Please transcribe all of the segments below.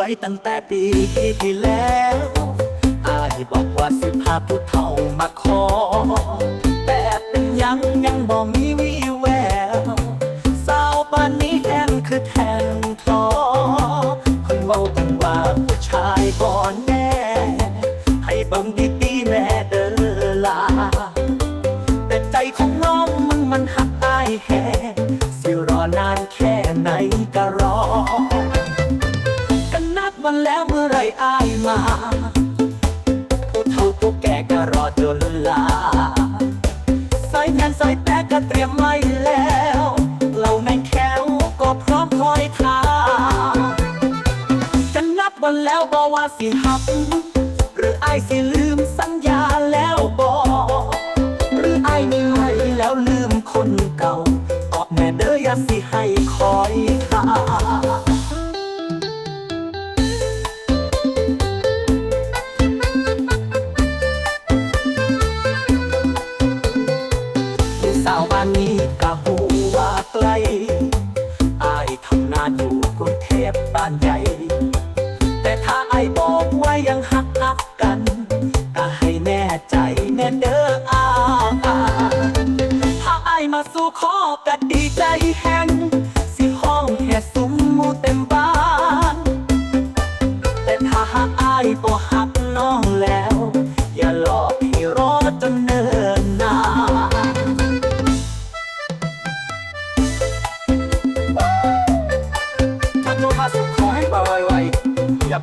ไว้ตั้งแต่ปีที่แล้วอายบอกว่าสิพาผู้เฒ่ามาขอ แต่เป็นยังยังบ่มีวี่แววสาวป่านนี้แทนคือแทนทอคนเว้ากันว่าผู้ชายก่อนแน่ให้บังดีๆแน่เด้อลา แต่ใจของน้องมึงมันหักอายแฮสิรอนานแค่ไหนก็รอ กันแล้วเมื่อไรอายมาผู้เฒ่าผู้แก่ก็รอจนลาสายงานสายแต่ก็เตรียมไว้แล้วเราในแควก็พร้อมคอยทาจะนับวันแล้วบอกว่าสิหับ หรืออายสิลืมสัญญาแล้วบอกหรืออายไม่ไหวแล้วลืมคนาวบ้านนี้กะหูว่าไกลอายทำงานอยู่กรุงเทพบ้านใหญ่ แต่ถ้าไอายบอกว่ายังหักหักกันก็ให้แน่ใจแน่เด้ออาถ้าไอมาสู่ขอก็ดีใจแห้งสิห้องแห่ซุ้มมูเต็มบ้าน แต่ถ้าหากอายบ่หักน้องแล้ว อย่าหลอก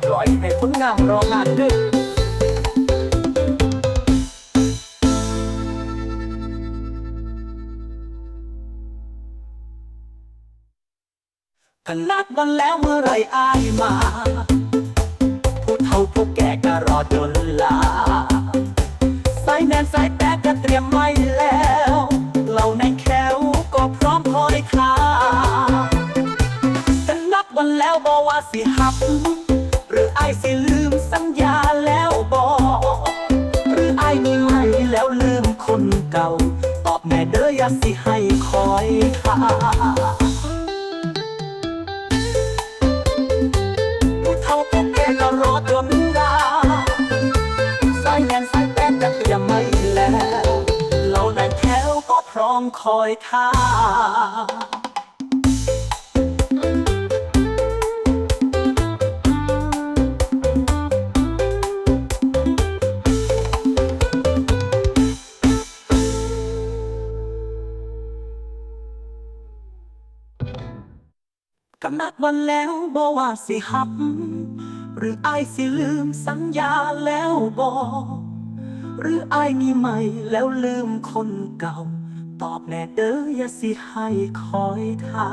ปล่อยให้คนงามรองานดึกขนาดวันแล้วเมื่อไรอายมา ผู้เฒ่าผู้แก่ก็รอจนลาสายแนนสายแป๊กก็เตรียมไว้แล้วเราในแควก็พร้อมคอยท่าแต่นับวันแล้วบอกว่าสิหับายสิลืมสัญญาแล้วบอกหรือไอายมีไหมแล้วลืมคนเก่า ตอบแม่เด้ออย่าสิให้คอยท่าผู้เฒ่าผู้แก่ก็รอจนลาสายแนนสายแป้งจะเตรียมไม่แล้วเราในแถวก็พร้อมคอยท่า กำนัดวันแล้วบอกว่าสิหับ หรืออายสิลืมสัญญาแล้วบอกหรืออายมีใหม่แล้วลืมคนเก่า ตอบแน่เด้ออย่าสิให้คอยทา